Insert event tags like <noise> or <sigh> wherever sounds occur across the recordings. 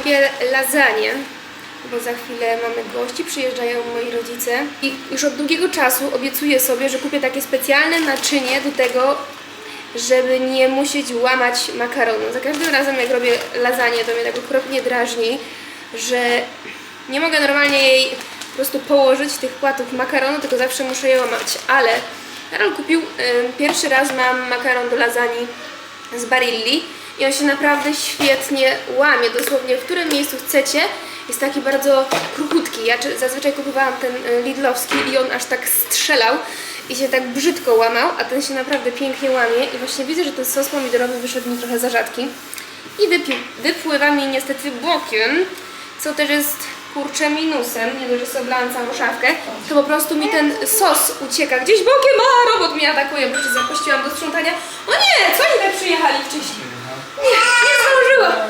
robię lasagne, bo za chwilę mamy gości, przyjeżdżają moi rodzice. I już od długiego czasu obiecuję sobie, że kupię takie specjalne naczynie do tego, żeby nie musieć łamać makaronu. Za każdym razem jak robię lasagne, to mnie tak okropnie drażni, że nie mogę normalnie jej po prostu położyć tych płatów makaronu, tylko zawsze muszę je łamać. Ale Karol kupił, y, pierwszy raz mam makaron do lasagne z Barilli i on się naprawdę świetnie łamie. Dosłownie w którym miejscu chcecie. Jest taki bardzo kruchutki. Ja zazwyczaj kupowałam ten y, lidlowski i on aż tak strzelał i się tak brzydko łamał, a ten się naprawdę pięknie łamie i właśnie widzę, że ten sos pomidorowy wyszedł mi trochę za rzadki i wypływa mi niestety bokiem, co też jest kurczę minusem, nie dość, że sobie oblałam całą szafkę, to po prostu mi ten sos ucieka gdzieś bokiem, a robot mnie atakuje, bo się zapuściłam do sprzątania. O nie, co oni tak przyjechali wcześniej? Nie, nie zdążyłam.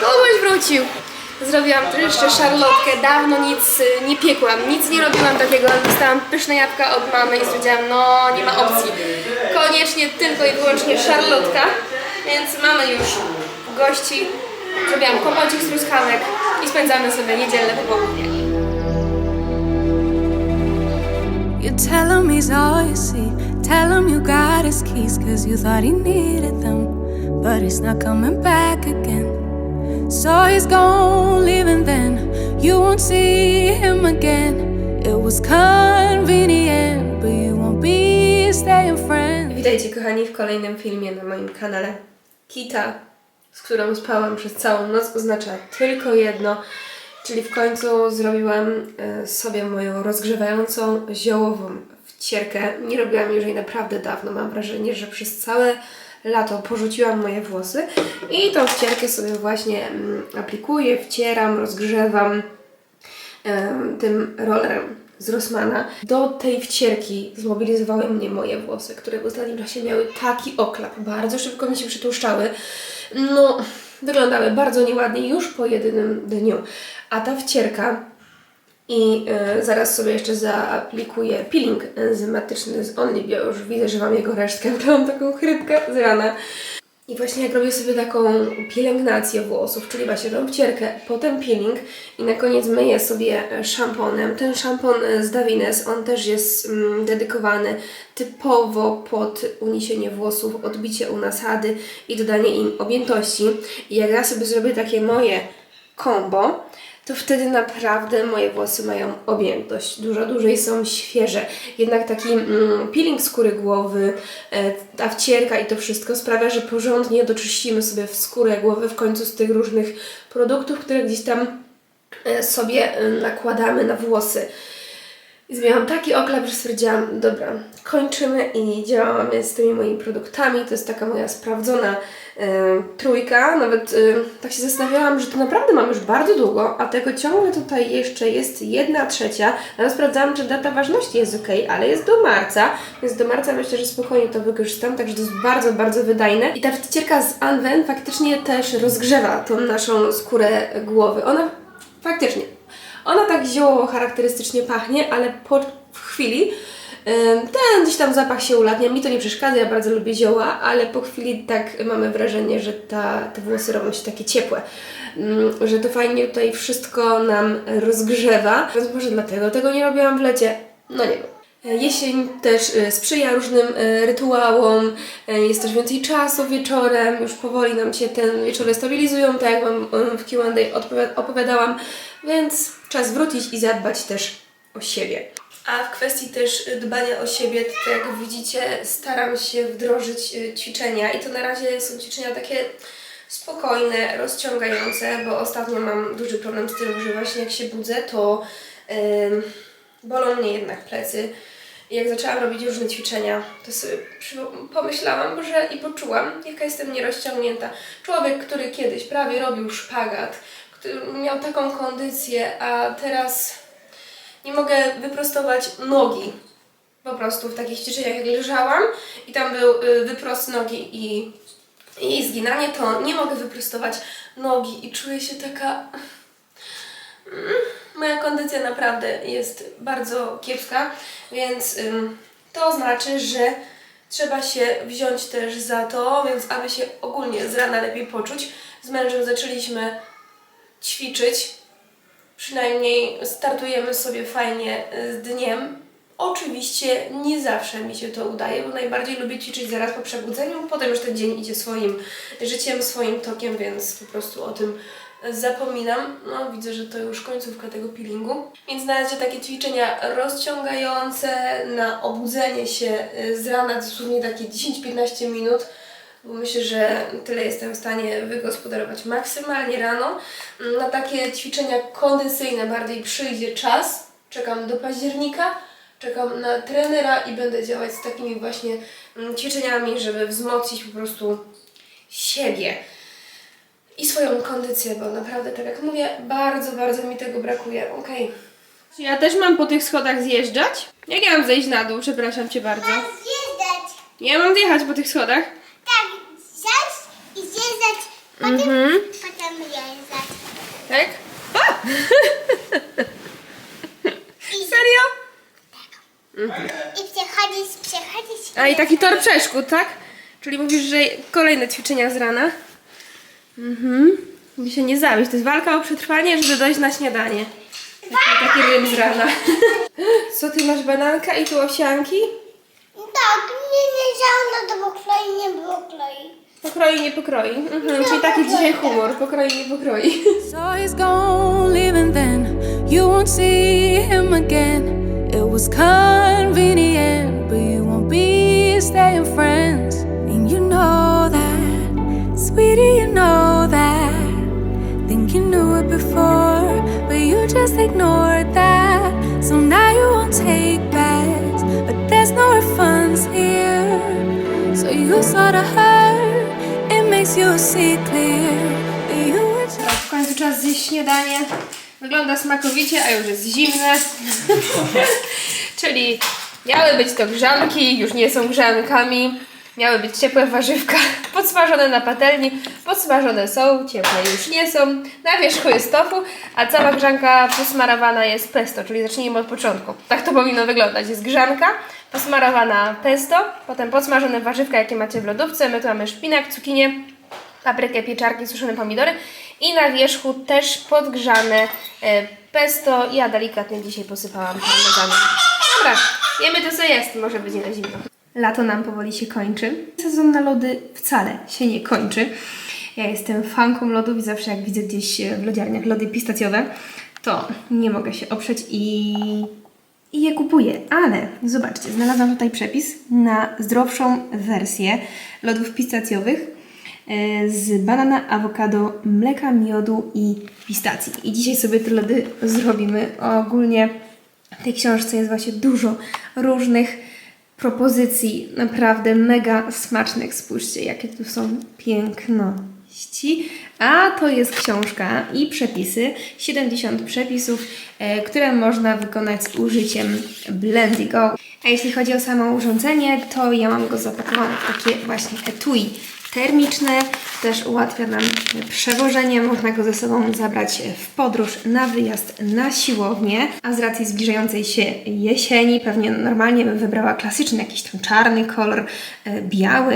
Kubuś wrócił. Zrobiłam jeszcze szarlotkę, dawno nic y, nie piekłam, nic nie robiłam takiego, dostałam pyszne jabłka od mamy i stwierdziłam, no nie ma opcji. Koniecznie tylko i wyłącznie szarlotka, więc mamy już gości. Zrobiłam kompocik z truskawek i spędzamy sobie niedzielne popołudnie. You tell him he's all you see. Tell him you got his keys, cause you thought he needed them. But he's not coming back again. So he's gone, leaving then. You won't see him again. It was convenient, but you won't be staying friends. Witajcie kochani w kolejnym filmie na moim kanale. Kita, z którą spałam przez całą noc, oznacza tylko jedno, czyli w końcu zrobiłam e, sobie moją rozgrzewającą ziołową wcierkę. Nie robiłam już jej naprawdę dawno. Mam wrażenie, że przez całe lato porzuciłam moje włosy i tą wcierkę sobie właśnie mm, aplikuję, wcieram, rozgrzewam tym rollerem z Rossmana. Do tej wcierki zmobilizowały mnie moje włosy, które w ostatnim czasie miały taki oklap. Bardzo szybko mi się przytłuszczały. No, wyglądały bardzo nieładnie już po jedynym dniu. A ta wcierka i e, zaraz sobie jeszcze zaaplikuję peeling enzymatyczny z Onlibio. Już widzę, że mam jego resztkę. <laughs> Mam taką chrypkę z rana. I właśnie jak robię sobie taką pielęgnację włosów, czyli właśnie wcierkę, potem peeling i na koniec myję sobie szamponem. Ten szampon z Davines, on też jest mm, dedykowany typowo pod uniesienie włosów, odbicie u nasady i dodanie im objętości. I jak ja sobie zrobię takie moje combo, to wtedy naprawdę moje włosy mają objętość. Dużo dłużej są świeże. Jednak taki mm, peeling skóry głowy, e, ta wcierka i to wszystko sprawia, że porządnie doczyścimy sobie w skórę głowy w końcu z tych różnych produktów, które gdzieś tam e, sobie e, nakładamy na włosy. I miałam taki oklep, że stwierdziłam, dobra, kończymy i działamy z tymi moimi produktami. To jest taka moja sprawdzona trójka. Nawet e, tak się zastanawiałam, że to naprawdę mam już bardzo długo, a tego ciągle tutaj jeszcze jest jedna trzecia. Nawet sprawdzałam, czy data ważności jest ok, ale jest do marca, więc do marca myślę, że spokojnie to wykorzystam, także to jest bardzo, bardzo wydajne. I ta wcierka z Anwen faktycznie też rozgrzewa tą naszą skórę głowy. Ona faktycznie ona tak ziołowo charakterystycznie pachnie, ale po chwili ten gdzieś tam zapach się ulatnia. Mi to nie przeszkadza, ja bardzo lubię zioła, ale po chwili tak mamy wrażenie, że ta, te włosy robią się takie ciepłe. Mm, Że to fajnie tutaj wszystko nam rozgrzewa. Więc może dlatego tego nie robiłam w lecie. No nie wiem. Jesień też e, sprzyja różnym e, rytuałom, e, jest też więcej czasu wieczorem, już powoli nam się te wieczory stabilizują, tak jak Wam w Q&A opowiadałam, więc czas wrócić i zadbać też o siebie. A w kwestii też dbania o siebie, to jak widzicie, staram się wdrożyć e, ćwiczenia i to na razie są ćwiczenia takie spokojne, rozciągające, bo ostatnio mam duży problem z tym, że właśnie jak się budzę, to em, bolą mnie jednak plecy. Jak zaczęłam robić różne ćwiczenia, to sobie pomyślałam, że i poczułam, jaka jestem nierozciągnięta. Człowiek, który kiedyś prawie robił szpagat, który miał taką kondycję, a teraz nie mogę wyprostować nogi. Po prostu w takich ćwiczeniach jak leżałam i tam był y, wyprost nogi i, i zginanie, to nie mogę wyprostować nogi i czuję się taka moja kondycja naprawdę jest bardzo kiepska, więc to znaczy, że trzeba się wziąć też za to, więc aby się ogólnie z rana lepiej poczuć, z mężem zaczęliśmy ćwiczyć. Przynajmniej startujemy sobie fajnie y, z dniem. Oczywiście nie zawsze mi się to udaje, bo najbardziej lubię ćwiczyć zaraz po przebudzeniu, potem już ten dzień idzie swoim życiem, swoim tokiem, więc po prostu o tym zapominam. No, widzę, że to już końcówka tego peelingu. Więc na razie takie ćwiczenia rozciągające na obudzenie się y, z rana, dosłownie takie 10-15 minut, bo myślę, że tyle jestem w stanie wygospodarować maksymalnie rano. Na takie ćwiczenia kondycyjne bardziej przyjdzie czas. Czekam do października, czekam na trenera i będę działać z takimi właśnie mm, ćwiczeniami, żeby wzmocnić po prostu siebie i swoją kondycję, bo naprawdę, tak jak mówię, bardzo, bardzo mi tego brakuje. Okej. Ja też mam po tych schodach zjeżdżać? Jak ja mam zejść na dół? Przepraszam Cię bardzo. Zjeżdżać. Ja mam zjechać po tych schodach? Tak, zjeżdżać. Potem, Mhm. potem zjeżdżać. Tak? A! <laughs> I, Serio? I przechodzić, przechodzić. A i taki tor przeszkód, tak? Czyli mówisz, że kolejne ćwiczenia z rana? Mhm. By się nie zabić. To jest walka o przetrwanie, żeby dojść na śniadanie. Taki, taki rym z rana. <laughs> Co, ty masz bananka i tu owsianki? Tak, nie, nie żadna to pokroi, nie było kloi. Pokroi, nie pokroi. Mhm. Czyli taki dzisiaj humor. Pokroi, nie pokroi. So he's gone, leaving then. You won't see him again. It was convenient, but you won't be staying friends. And you know that, sweetie, you know that. Think you knew it before, but you just ignored that. Czas zjeść śniadanie. Wygląda smakowicie, a już jest zimne. <laughs> Czyli miały być to grzanki, już nie są grzankami. Miały być ciepłe warzywka <laughs> podsmażone na patelni. Podsmażone są, ciepłe już nie są. Na wierzchu jest tofu, a cała grzanka posmarowana jest pesto, czyli zacznijmy od początku. Tak to powinno wyglądać. Jest grzanka, posmarowana pesto, potem podsmażone warzywka, jakie macie w lodówce. My tu mamy szpinak, cukinię, paprykę, pieczarki, suszone pomidory i na wierzchu też podgrzane e, pesto. Ja delikatnie dzisiaj posypałam parmezanem. Dobra, jemy to co jest, może być nie na zimno. Lato nam powoli się kończy. Sezon na lody wcale się nie kończy. Ja jestem fanką lodów i zawsze jak widzę gdzieś e, w lodziarniach lody pistacjowe, to nie mogę się oprzeć i i je kupuję, ale zobaczcie, znalazłam tutaj przepis na zdrowszą wersję lodów pistacjowych z banana, awokado, mleka, miodu i pistacji. I dzisiaj sobie te lody zrobimy. Ogólnie w tej książce jest właśnie dużo różnych propozycji, naprawdę mega smacznych. Spójrzcie, jakie tu są piękności. A to jest książka i przepisy, 70 przepisów, e, które można wykonać z użyciem Blendigo. A jeśli chodzi o samo urządzenie, to ja mam go zapakowane w takie właśnie etui termiczne. Też ułatwia nam przewożenie. Można go ze sobą zabrać w podróż na wyjazd na siłownię. A z racji zbliżającej się jesieni, pewnie normalnie bym wybrała klasyczny, jakiś tam czarny kolor, e, biały.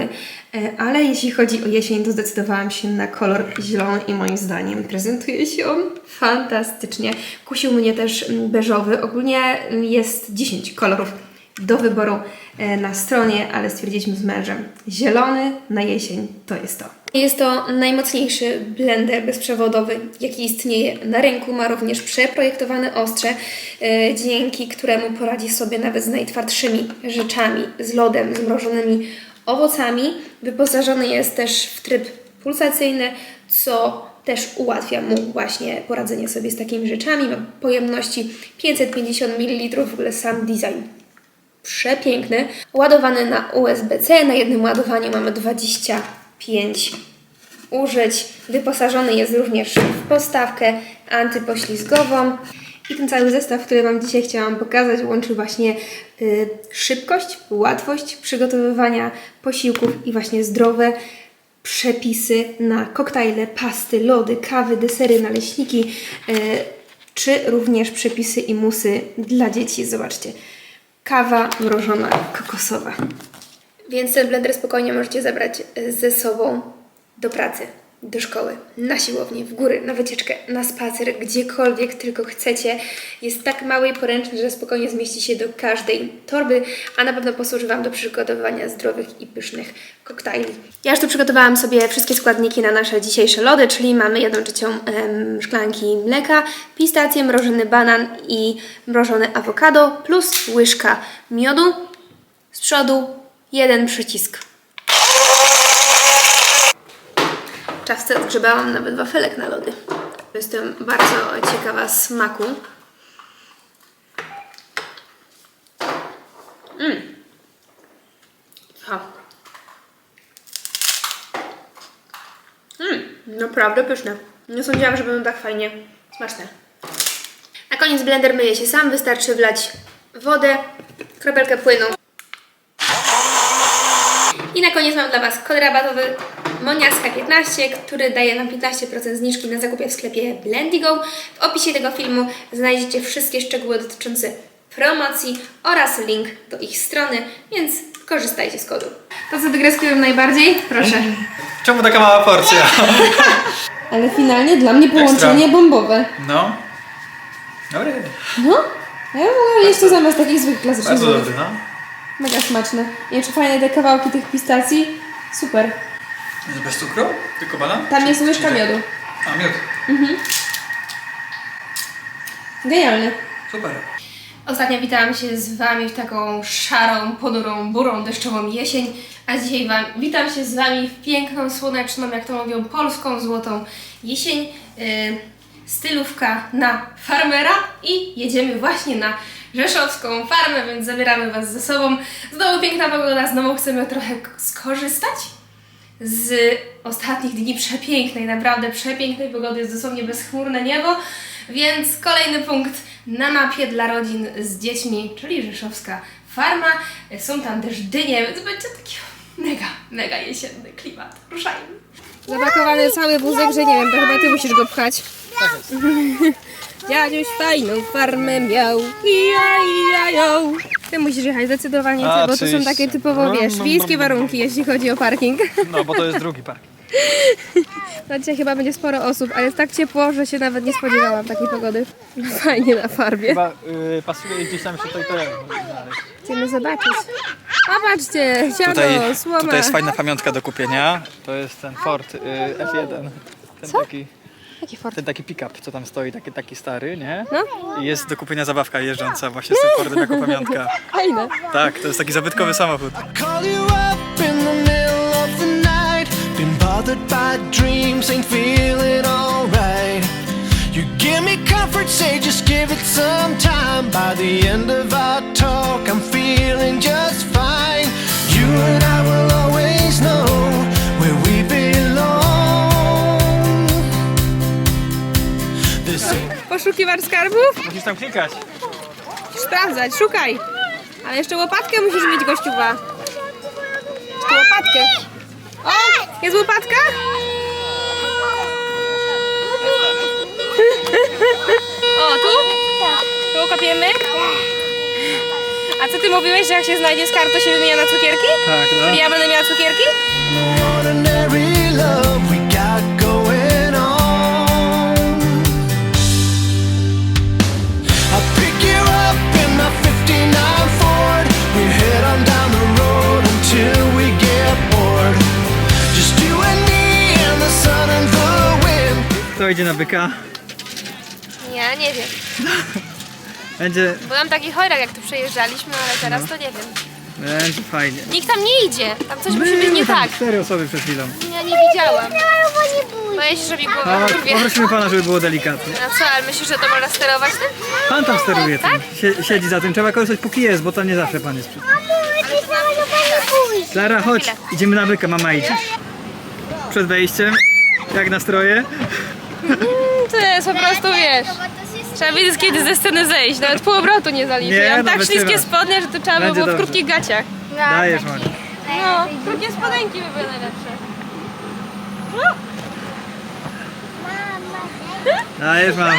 E, Ale jeśli chodzi o jesień, to zdecydowałam się na kolor zielony i moim zdaniem prezentuje się on fantastycznie. Kusił mnie też beżowy. Ogólnie jest 10 kolorów do wyboru e, na stronie, ale stwierdziliśmy z mężem, zielony na jesień to jest to. Jest to najmocniejszy blender bezprzewodowy, jaki istnieje na rynku. Ma również przeprojektowane ostrze, e, dzięki któremu poradzi sobie nawet z najtwardszymi rzeczami, z lodem, zmrożonymi owocami. Wyposażony jest też w tryb pulsacyjny, co też ułatwia mu właśnie poradzenie sobie z takimi rzeczami. Ma pojemności 550 ml, w ogóle sam design przepiękny, ładowany na USB-C. Na jednym ładowaniu mamy 25 użyć. Wyposażony jest również w postawkę antypoślizgową. I ten cały zestaw, który Wam dzisiaj chciałam pokazać, łączy właśnie y, szybkość, łatwość przygotowywania posiłków i właśnie zdrowe przepisy na koktajle, pasty, lody, kawy, desery, naleśniki, y, czy również przepisy i musy dla dzieci. Zobaczcie, kawa mrożona kokosowa. Więc ten blender spokojnie możecie zabrać e, ze sobą do pracy, do szkoły, na siłownię, w góry, na wycieczkę, na spacer, gdziekolwiek tylko chcecie. Jest tak mały i poręczny, że spokojnie zmieści się do każdej torby, a na pewno posłuży Wam do przygotowywania zdrowych i pysznych koktajli. Ja już tu przygotowałam sobie wszystkie składniki na nasze dzisiejsze lody, czyli mamy jedną trzecią em, szklanki mleka, pistację, mrożony banan i mrożone awokado, plus łyżka miodu. Z przodu jeden przycisk. W czaszce odgrzebałam nawet wafelek na lody. Jestem bardzo ciekawa smaku. Mmm. Mmm, naprawdę pyszne. Nie sądziłam, że będą tak fajnie smaczne. Na koniec blender myje się sam, wystarczy wlać wodę, kropelkę płynu. I na koniec mam dla Was kod rabatowy Moniaska 15, który daje Wam 15% zniżki na zakupie w sklepie Blendigo. W opisie tego filmu znajdziecie wszystkie szczegóły dotyczące promocji oraz link do ich strony, więc korzystajcie z kodu. To co wygreskują najbardziej? Proszę. <laughs> Czemu taka mała porcja? <laughs> Ale finalnie dla mnie połączenie bombowe. No. Dobry. No, ja mogłam jeść to zamiast takich zwykłych klasycznych Bardzo dobry, no. Mega smaczne. Nie czy fajne te kawałki tych pistacji? Super. Bez cukru? Tylko banan? Tam jest łyżka miodu. A, miód. Genialny. Super. Ostatnio witałam się z Wami w taką szarą, ponurą, burą, deszczową jesień, a dzisiaj wam, witam się z Wami w piękną, słoneczną, jak to mówią, polską, złotą jesień. Yy, stylówka na farmera i jedziemy właśnie na rzeszowską farmę, więc zabieramy Was ze sobą. Znowu piękna pogoda, znowu chcemy trochę skorzystać z ostatnich dni przepięknej, naprawdę przepięknej pogody, jest dosłownie bezchmurne niebo, więc kolejny punkt na mapie dla rodzin z dziećmi, czyli Rzeszowska Farma. Są tam też dynie, więc będzie taki mega, mega jesienny klimat. Ruszajmy. Zapakowany cały wózek, że nie wiem, to chyba Ty musisz go pchać. <laughs> Dziadziuś fajną farmę miał, ija, ija, ją. Ty musisz jechać zdecydowanie, A, bo to są takie typowo, wiesz, No, no, wiejskie no, no. warunki, jeśli chodzi o parking. No, bo to jest drugi park. No dzisiaj chyba będzie sporo osób, ale jest tak ciepło, że się nawet nie spodziewałam takiej pogody. <laughs> Fajnie na farbie. Chyba y, pasuje gdzieś tam się tutaj to znaleźć. Chcemy zobaczyć. Popatrzcie, siano, Tutaj, słoma. tutaj jest fajna pamiątka do kupienia. To jest ten Ford y, F1. Ten taki, Jaki Ford? ten taki pick-up, co tam stoi, taki, taki stary, nie? No. I jest do kupienia zabawka jeżdżąca właśnie z tym Fordem jako <laughs> pamiątka. Fajne. Tak, to jest taki zabytkowy samochód. Call you up in the middle of the night. Been bothered by dreams, ain't feeling alright. You give me comfort, say just give it some time. By the end of our talk, I'm feeling just fine. You and I will always know Poszukiwacz skarbów? Musisz tam klikać. Sprawdzać, szukaj. Ale jeszcze łopatkę musisz mieć, gościuwa. Jeszcze łopatkę. O, jest łopatka? O, tu? Tu kopiemy? A co ty mówiłeś, że jak się znajdzie skarb, to się wymienia na cukierki? Tak, no. Czyli ja będę miała cukierki? no ordinary Kto idzie na byka? Ja nie wiem. Będzie, Byłam taki chojrak, jak tu przejeżdżaliśmy, ale teraz to nie wiem. Będzie fajnie. Nikt tam nie idzie. Tam coś musi być nie tam tak. Cztery osoby przed chwilą. Ja nie widziałam. Boję się, że mi głowa A, kurwie. poprosimy pana, żeby było delikatnie. No co, ale myślisz, że to można sterować tym? Pan tam steruje tym. Sie, siedzi za tym. Trzeba korzystać póki jest, bo tam nie zawsze pan jest przy tym. Klara, chodź. Idziemy na byka, mama idzie. Przed wejściem. Jak nastroje? To jest po prostu, wiesz... Trzeba wiedzieć, kiedy ze sceny zejść. Nawet pół obrotu nie zaliczy. Nie, Ja mam no tak wytrzymasz. śliskie spodnie, że to trzeba by Będzie było w dobrze. krótkich gaciach. Dajesz, Mani. No, krótkie spodenki by były najlepsze. Dajesz, mama.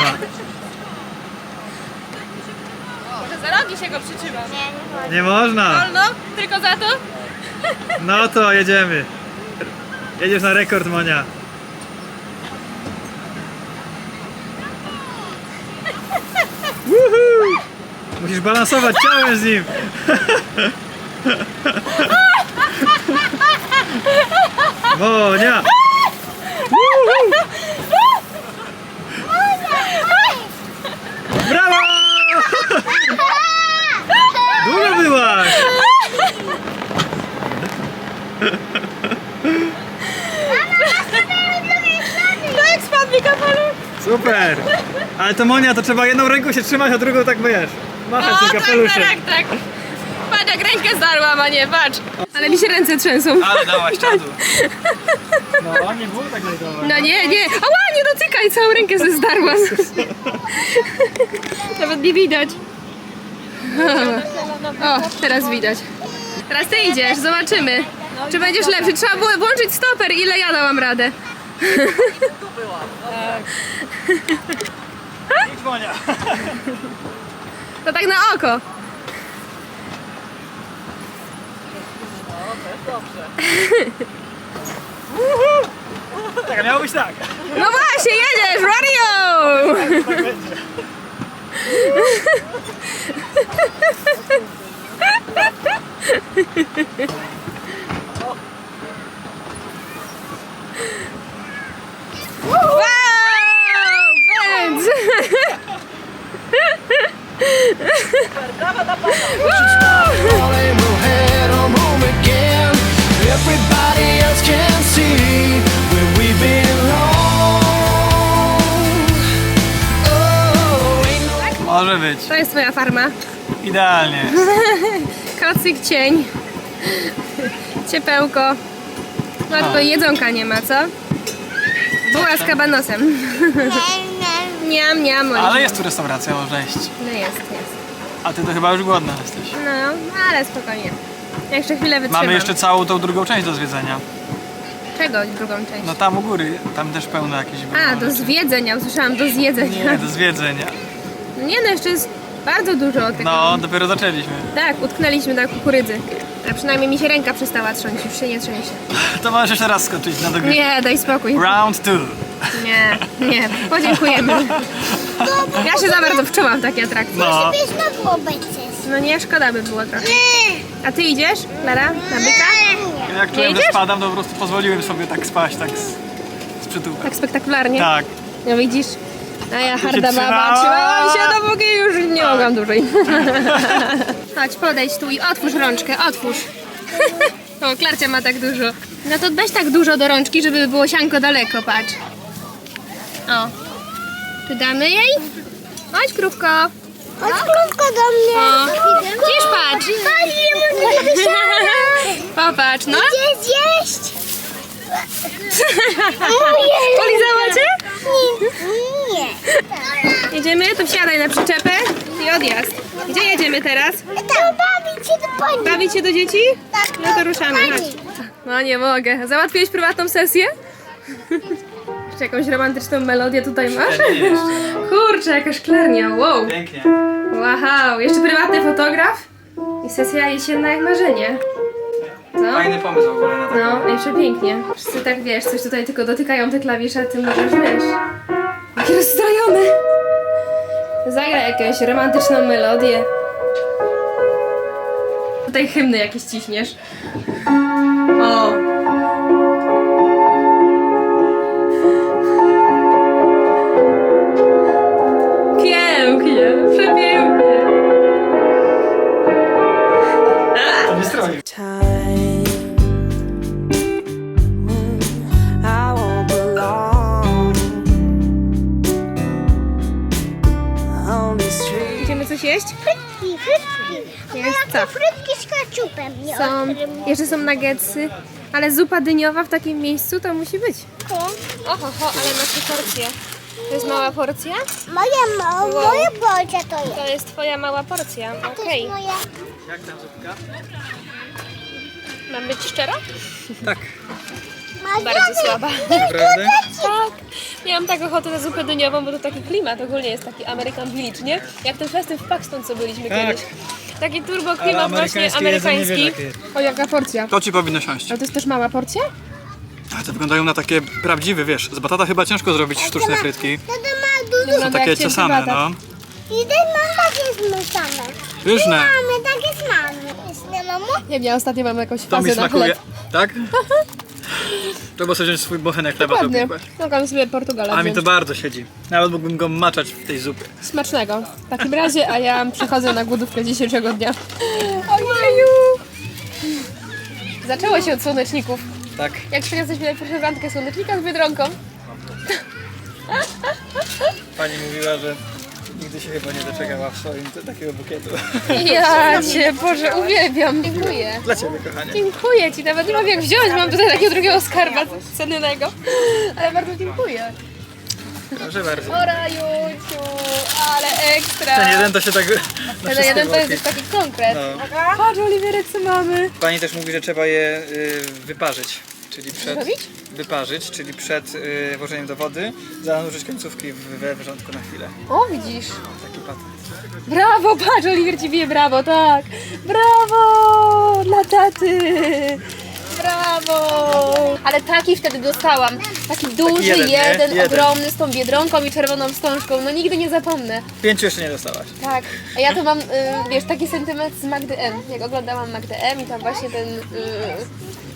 Może za rogi się go przytrzymam. Nie można. Wolno? Tylko za to? No to jedziemy. Jedziesz na rekord, Monia. Musisz balansować ciałem z nim. Monia! Brawo! Długo byłaś! Tak, spadł mi kapelusz! Super! Ale to Monia, to trzeba jedną ręką się trzymać, a drugą tak wiesz. Machać tym kapeluszem. tak, tak. Patrz jak rękę zdarłam, a nie, patrz. Ale mi się ręce trzęsą. Ale dałaś czadu. No, nie było tak najdobre. No nie, nie. Ała, nie dotykaj, całą rękę ze zdarłam. <laughs> Nawet nie widać. O, teraz widać. Teraz ty idziesz, zobaczymy. Czy będziesz lepszy? Trzeba było włączyć stoper, ile ja dałam radę. Idź, Monia. <laughs> To tak na oko. Tak, a miało być tak. No właśnie, jedziesz, radio! Tak będzie. To jest twoja farma. Idealnie. <laughs> Kocyk, cień. Ciepełko. No tylko jedzonka nie ma, co? Buła z kabanosem. <laughs> Niam, niam. Ale jest tu restauracja, można iść. No jest, jest. A ty to chyba już głodna jesteś. No, ale spokojnie. Jeszcze chwilę wytrzymam. Mamy jeszcze całą tą drugą część do zwiedzenia. Czego drugą część? No tam u góry, tam też pełno jakichś A, do rzeczy. zwiedzenia. Usłyszałam do zjedzenia. Nie, do zwiedzenia. Nie no, jeszcze jest bardzo dużo tego. No, dopiero zaczęliśmy. Tak, utknęliśmy na kukurydzy. A przynajmniej mi się ręka przestała trząść, już się nie trzęsie. <laughs> To możesz jeszcze raz skoczyć na dogrywkę. Nie, daj spokój. Round two. Nie, nie, podziękujemy. <laughs> Ja się za bardzo wczułam w takie atrakcje. No. No nie, szkoda by było trochę. A ty idziesz, Klara, na byka? Jak czułem, że idziesz? spadam, to po prostu pozwoliłem sobie tak spaść, tak z, z przytułka. Tak spektakularnie? Tak. No widzisz? A ja harda baba, trzymała. trzymałam się dopóki już nie mogłam dłużej. <laughs> Chodź, podejdź tu i otwórz rączkę, otwórz. <laughs> O, Klarcia ma tak dużo. No to weź tak dużo do rączki, żeby było sianko daleko, patrz. O. Tu damy jej? Chodź, krówko. Chodź krótko do mnie. O. Gdzież patrz? Chodź, nie mogę <laughs> Popatrz, no. Gdzie zjeść? Polizała cię? Nie. Jedziemy, to wsiadaj na przyczepę i odjazd. Gdzie jedziemy teraz? To bawić się do pani. Bawić się do dzieci? Tak, No to ruszamy, chodź. No nie mogę. Załatwiłeś prywatną sesję? <laughs> Jeszcze jakąś romantyczną melodię tutaj masz? Kurczę, jaka szklarnia, wow. Pięknie. Wow, jeszcze prywatny fotograf i sesja jesienna jak marzenie. Co? Fajny pomysł w ogóle na taką. No, jeszcze pięknie. Wszyscy tak wiesz, coś tutaj tylko dotykają te klawisze, a ty możesz wiesz. Jakie rozstrojone! Zagraj jakąś romantyczną melodię. Tutaj hymny jakieś ciśniesz. O! Są, jeszcze są nuggetsy, ale zupa dyniowa w takim miejscu to musi być. Oho, ho, ale masz porcję. To jest mała porcja? Moja, ma, Wow. moja bolcia to jest. To jest twoja mała porcja, To okej. jest moja. Jak tam zupka? Mam być szczera? Tak. Bardzo słaba. Naprawdę? Tak. Miałam tak ochotę na zupę dyniową, bo to taki klimat ogólnie jest taki American Village, nie? Jak ten festyn w Paxton, co byliśmy Tak. kiedyś. Taki turbo Ale klimat właśnie amerykański. O, jaka porcja. To ci powinno siąść. Ale to jest też mała porcja? A te wyglądają na takie prawdziwe, wiesz. Z batata chyba ciężko zrobić sztuczne frytki. Tata ma dużo. Wygląda Są takie jak cięty ciosane, batat. no. I ten mam takie zmuszane. Pyszne. Mamy takie mamy. Jest nie mamo? Nie wiem, ja ostatnio mam jakąś To mi fazę na smakuje. chleb. Tak? <laughs> Trzeba sobie wziąć swój bochenek chleba do Ładnie. piekła. Mogłam sobie Portugala A mi wziąć. to bardzo siedzi. Nawet mógłbym go maczać w tej zupie. Smacznego. W takim razie, a ja przechodzę na głodówkę dzisiejszego dnia. Ojeju! Zaczęło się od słoneczników. Tak. Jak przyniosłeś mi najpierw randkę słonecznika z Biedronką. Pani mówiła, że nigdy się chyba nie doczekała w swoim takiego bukietu. <laughs> Ja cię, Boże, uwielbiam. Dziękuję. Dla ciebie, kochanie. Dziękuję ci, nawet nie mam jak wziąć, mam tutaj takiego drugiego skarba cennego. Ale bardzo dziękuję. Proszę bardzo. O Rajuciu, ale ekstra. Ten jeden to się tak... na Ten jeden to jest już taki konkret. No. Patrz, Oliwierek, co mamy. Pani też mówi, że trzeba je y, wyparzyć. Czyli przed... Wyparzyć, czyli przed y, włożeniem do wody zanurzyć końcówki w, we wrzątku na chwilę. O, widzisz. Taki patent. Brawo, patrz, Oliwier ci bije brawo, tak. Brawo dla taty. Brawo! Ale taki wtedy dostałam. Taki duży, jeden, nie? jeden, Jeden. ogromny, z tą biedronką i czerwoną wstążką. No nigdy nie zapomnę. Pięciu jeszcze nie dostałaś. Tak. A ja to mam, y, wiesz, taki sentyment z Magdy M. Jak oglądałam Magdę M i tam właśnie ten y,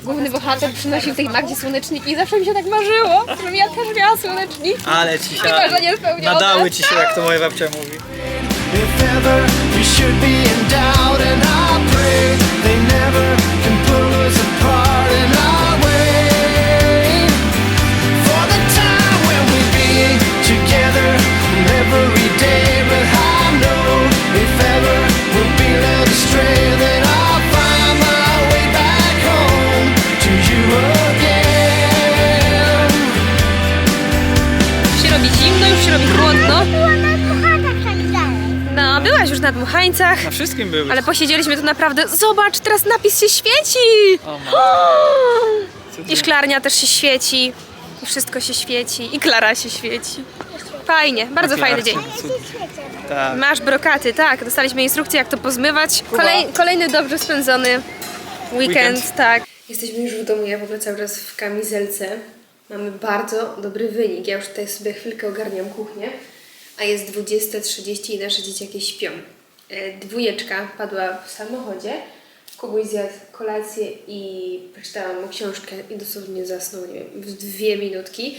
główny bohater przynosił tej Magdzie słoneczniki i zawsze mi się tak marzyło, żebym ja też miała słonecznik. Ale ci się... marzenie spełnione. Nadały ci się, jak to moja babcia mówi. If ever we should be in doubt, and I pray they never can every day. But I know if ever we'll be led astray, then na dmuchańcach. Na wszystkim były. Ale posiedzieliśmy tu naprawdę. Zobacz, teraz napis się świeci! O. I szklarnia też się świeci. I wszystko się świeci. I Klara się świeci. Fajnie, bardzo fajny dzień. Tak. Masz brokaty, tak. Dostaliśmy instrukcję, jak to pozmywać. Kolej, kolejny dobrze spędzony weekend, Weekend. tak. Jesteśmy już w domu, ja w ogóle cały czas w kamizelce. Mamy bardzo dobry wynik. Ja już tutaj sobie chwilkę ogarniam kuchnię, a jest 20.30 i nasze dzieciaki śpią. E, Dwójeczka padła w samochodzie. Kubuś zjadł kolację i przeczytałam mu książkę i dosłownie zasnął, nie wiem, w dwie minutki.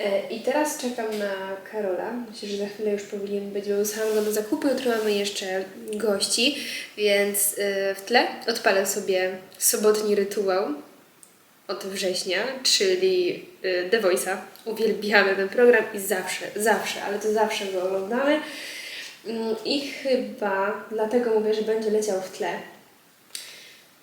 E, I teraz czekam na Karola. Myślę, że za chwilę już powinien być, bo sam go na zakupy. Jutro mamy jeszcze gości, więc e, w tle odpalę sobie sobotni rytuał od września, czyli The Voice'a. Uwielbiamy ten program i zawsze, zawsze, ale to zawsze go oglądamy. Mm, I chyba dlatego mówię, że będzie leciał w tle.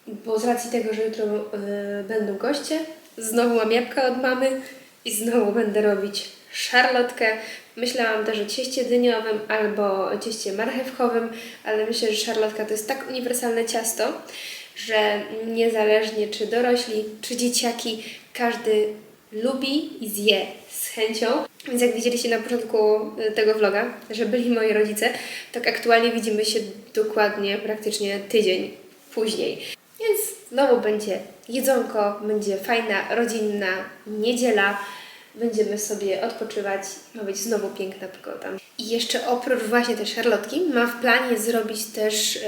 Bo z racji tego, że jutro y, będą goście, znowu mam jabłka od mamy i znowu będę robić szarlotkę. Myślałam też o cieście dyniowym albo o cieście marchewkowym, ale myślę, że szarlotka to jest tak uniwersalne ciasto, że niezależnie czy dorośli, czy dzieciaki, każdy lubi i zje z chęcią. Więc jak widzieliście na początku y, tego vloga, że byli moi rodzice, tak aktualnie widzimy się dokładnie praktycznie tydzień później. Więc znowu będzie jedzonko, będzie fajna, rodzinna niedziela. Będziemy sobie odpoczywać. Ma być znowu piękna pogoda. I jeszcze oprócz właśnie tej szarlotki, mam w planie zrobić też,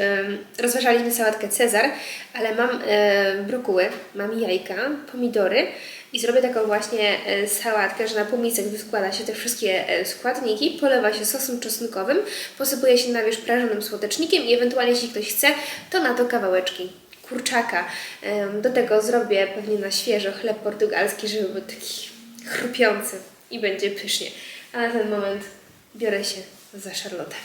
rozważaliśmy sałatkę Cezar, ale mam e, brokuły, mam jajka, pomidory i zrobię taką właśnie e, sałatkę, że na półmisek wyskłada się te wszystkie e, składniki, polewa się sosem czosnkowym, posypuje się na wierzch prażonym słodecznikiem i ewentualnie jeśli ktoś chce, to na to kawałeczki kurczaka. Do tego zrobię pewnie na świeżo chleb portugalski, żeby był taki chrupiący i będzie pysznie. A na ten moment biorę się za szarlotę.